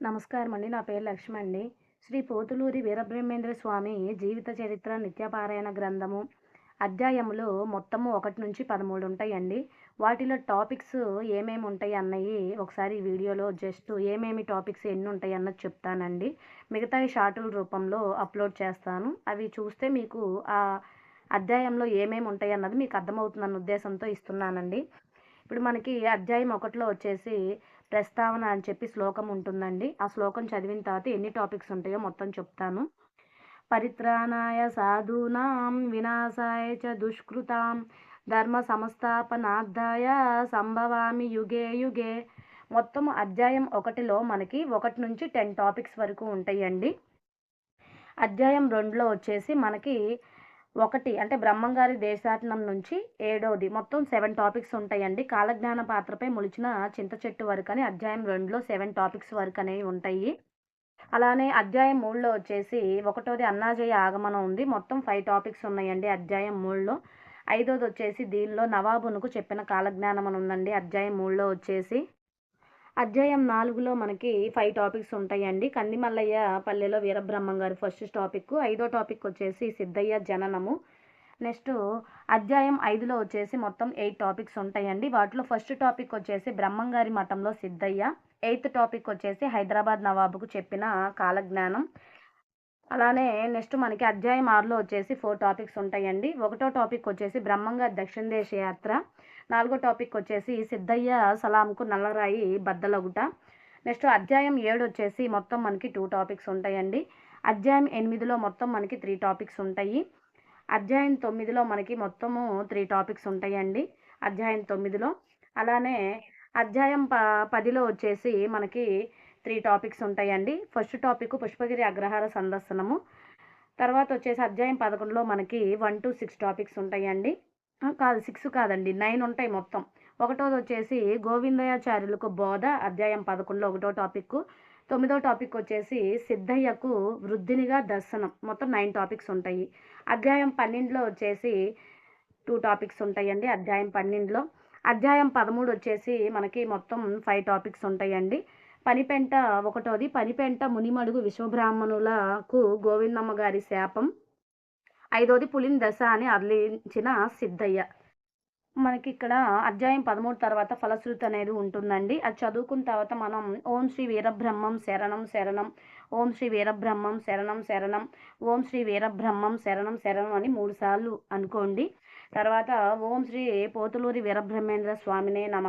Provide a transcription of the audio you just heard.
నమస్కారం అండి. నా పేరు లక్ష్మి అండి. శ్రీ పోతులూరి వీరబ్రహ్మేంద్ర స్వామి జీవిత చరిత్ర నిత్యపారాయణ గ్రంథము అధ్యాయములు మొత్తము ఒకటి నుంచి పదమూడు ఉంటాయండి. వాటిలో టాపిక్స్ ఏమేమి ఉంటాయి అన్నవి ఒకసారి వీడియోలో జస్ట్ ఏమేమి టాపిక్స్ ఎన్ని ఉంటాయి అన్నది చెప్తానండి. మిగతా షార్టుల రూపంలో అప్లోడ్ చేస్తాను. అవి చూస్తే మీకు ఆ అధ్యాయంలో ఏమేమి ఉంటాయి అన్నది మీకు అర్థమవుతుందన్న ఉద్దేశంతో ఇస్తున్నానండి. ఇప్పుడు మనకి అధ్యాయం ఒకటిలో వచ్చేసి ప్రస్తావన అని చెప్పి శ్లోకం ఉంటుందండి. ఆ శ్లోకం చదివిన తర్వాత ఎన్ని టాపిక్స్ ఉంటాయో మొత్తం చెప్తాను. పరిత్రాణాయ సాధూనాం వినాశాయ చ దుష్కృతాం ధర్మ సంస్థాపనార్థాయ సంభవామి యుగే యుగే. మొత్తం అధ్యాయం ఒకటిలో మనకి ఒకటి నుంచి టెన్ టాపిక్స్ వరకు ఉంటాయండి. అధ్యాయం రెండులో వచ్చేసి మనకి ఒకటి అంటే బ్రహ్మంగారి దేశాటనం నుంచి ఏడవది మొత్తం సెవెన్ టాపిక్స్ ఉంటాయండి. కాలజ్ఞాన పాత్రపై ములిచిన చింత చెట్టు వరకు అని అధ్యాయం రెండులో సెవెన్ టాపిక్స్ వరకు అనేవి ఉంటాయి. అలానే అధ్యాయం మూడులో వచ్చేసి ఒకటోది అన్నాజయ ఆగమనం ఉంది. మొత్తం ఫైవ్ టాపిక్స్ ఉన్నాయండి అధ్యాయం మూడులో. ఐదోది వచ్చేసి దీనిలో నవాబునుకు చెప్పిన కాలజ్ఞానం అని ఉందండి అధ్యాయం మూడులో వచ్చేసి. అధ్యాయం నాలుగులో మనకి ఫైవ్ టాపిక్స్ ఉంటాయండి. కందిమల్లయ్య పల్లెలో వీరబ్రహ్మం గారు ఫస్ట్ టాపిక్ ఐదో టాపిక్ వచ్చేసి సిద్ధయ్య జననము. నెక్స్ట్ అధ్యాయం ఐదులో వచ్చేసి మొత్తం ఎయిట్ టాపిక్స్ ఉంటాయండి. వాటిలో ఫస్ట్ టాపిక్ వచ్చేసి బ్రహ్మంగారి మఠంలో సిద్ధయ్య. ఎయిత్ టాపిక్ వచ్చేసి హైదరాబాద్ నవాబుకు చెప్పిన కాలజ్ఞానం. అలానే నెక్స్ట్ మనకి అధ్యాయం ఆరులో వచ్చేసి ఫోర్ టాపిక్స్ ఉంటాయండి. ఒకటో టాపిక్ వచ్చేసి బ్రహ్మంగారి దక్షిణ దేశ యాత్ర. నాలుగో టాపిక్ వచ్చేసి సిద్ధయ్య సలాంకు నల్లరాయి బద్దలగుట. నెక్స్ట్ అధ్యాయం ఏడు వచ్చేసి మొత్తం మనకి టూ టాపిక్స్ ఉంటాయండి. అధ్యాయం ఎనిమిదిలో మొత్తం మనకి త్రీ టాపిక్స్ ఉంటాయి. అధ్యాయం తొమ్మిదిలో మనకి మొత్తము త్రీ టాపిక్స్ ఉంటాయండి. అధ్యాయం తొమ్మిదిలో. అలానే అధ్యాయం ప పదిలో వచ్చేసి మనకి త్రీ టాపిక్స్ ఉంటాయండి. ఫస్ట్ టాపిక్ పుష్పగిరి అగ్రహార సందర్శనము. తర్వాత వచ్చేసి అధ్యాయం పదకొండులో మనకి వన్ టు సిక్స్ టాపిక్స్ ఉంటాయండి. కాదు సిక్స్ కాదండి. నైన్ ఉంటాయి మొత్తం. ఒకటోది వచ్చేసి గోవిందయాచార్యులకు బోధ అధ్యాయం పదకొండులో ఒకటో టాపిక్. తొమ్మిదో టాపిక్ వచ్చేసి సిద్ధయ్యకు వృద్ధినిగా దర్శనం. మొత్తం నైన్ టాపిక్స్ ఉంటాయి. అధ్యాయం పన్నెండులో వచ్చేసి టూ టాపిక్స్ ఉంటాయండి. అధ్యాయం పన్నెండులో. అధ్యాయం పదమూడు వచ్చేసి మనకి మొత్తం ఫైవ్ టాపిక్స్ ఉంటాయండి. పనిపెంట ఒకటోది పనిపెంట మునిమడుగు విశ్వబ్రాహ్మణులకు గోవిందమ్మ గారి శాపం. ఐదోది పులిని దశ అని అర్లించిన సిద్ధయ్య. మనకి ఇక్కడ అధ్యాయం పదమూడు తర్వాత ఫలశ్రుతి అనేది ఉంటుందండి. అది చదువుకున్న తర్వాత మనం ఓం శ్రీ వీరబ్రహ్మం శరణం శరణం ఓం శ్రీ వీరబ్రహ్మం శరణం శరణం ఓం శ్రీ వీరబ్రహ్మం శరణం శరణం అని మూడు సార్లు అనుకోండి. తర్వాత ఓం శ్రీ పోతులూరి వీరబ్రహ్మేంద్ర స్వామినే నమ.